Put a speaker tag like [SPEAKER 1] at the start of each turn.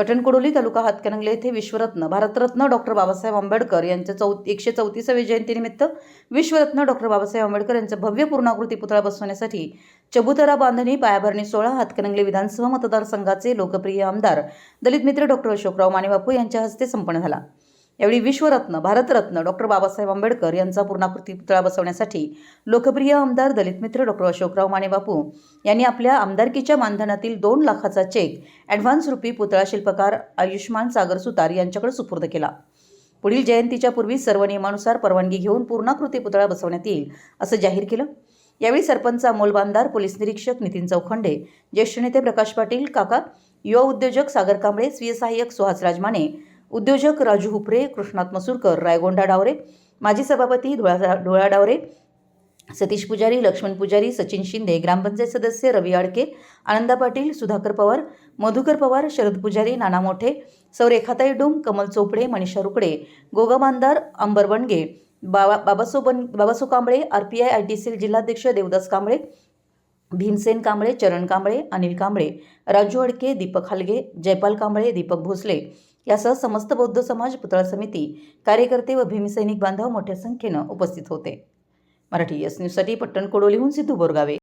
[SPEAKER 1] पटणकोडोली तालुका हातकणंगले येथे विश्वरत्न भारतरत्न डॉक्टर बाबासाहेब आंबेडकर यांच्या चौ एकशे चौतीसाव्या जयंतीनिमित्त विश्वरत्न डॉक्टर बाबासाहेब आंबेडकर यांचा भव्य पूर्णाकृती पुतळा बसवण्यासाठी चबुतरा बांधणी पायाभरणी सोहळा हातकणंगले विधानसभा मतदारसंघाचे लोकप्रिय आमदार दलित मित्र डॉक्टर अशोकराव मानेबापू यांच्या हस्ते संपन्न झाला. यावेळी विश्वरत्न भारतरत्न डॉक्टर बाबासाहेब आंबेडकर यांचा पूर्णाकृती पुतळा बसवण्यासाठी लोकप्रिय आमदार दलित मित्र डॉक्टर अशोकराव मानेबापू यांनी आपल्या आमदारकीच्या मानधनातील दोन लाखाचा चेक ॲडव्हान्स रुपी पुतळा शिल्पकार आयुष्मान सागर सुतार यांच्याकडे सुपूर्द केला. पुढील जयंतीच्या पूर्वी सर्व नियमानुसार परवानगी घेऊन पूर्णाकृती पुतळा बसवण्यात येईल असं जाहीर केलं. यावेळी सरपंच अमोल बांदार पोलीस निरीक्षक नितीन चौखंडे ज्येष्ठ नेते प्रकाश पाटील काका युवा उद्योजक सागर कांबळे स्वीय सहाय्यक सुहास राजमाने उद्योजक राजू हुपरे कृष्णात मसूरकर रायगोंडा डावरे माजी सभापती धुळा धुळा डावरे सतीश पुजारी लक्ष्मण पुजारी सचिन शिंदे ग्रामपंचायत सदस्य रवी आडके आनंदा पाटील सुधाकर पवार मधुकर पवार शरद पुजारी नाना मोठे सौ रेखाताई डुम कमल चोपडे मनीषा रुकडे गोगा बांदार अंबर बनगे बाबा बाबासो बन Babaso Kamble R P I I T cell जिल्हाध्यक्ष देवदास कांबळे भीमसेन कांबळे चरण कांबळे अनिल कांबळे राजू अडके दीपक हलगे जयपाल कांबळे दीपक भोसले यासह समस्त बौद्ध समाज पुतळा समिती कार्यकर्ते व भीमसैनिक बांधव मोठ्या संख्येनं उपस्थित होते. मराठी एस न्यूजसाठी पट्टण कोडोलीहून सिद्धू बोरगावे.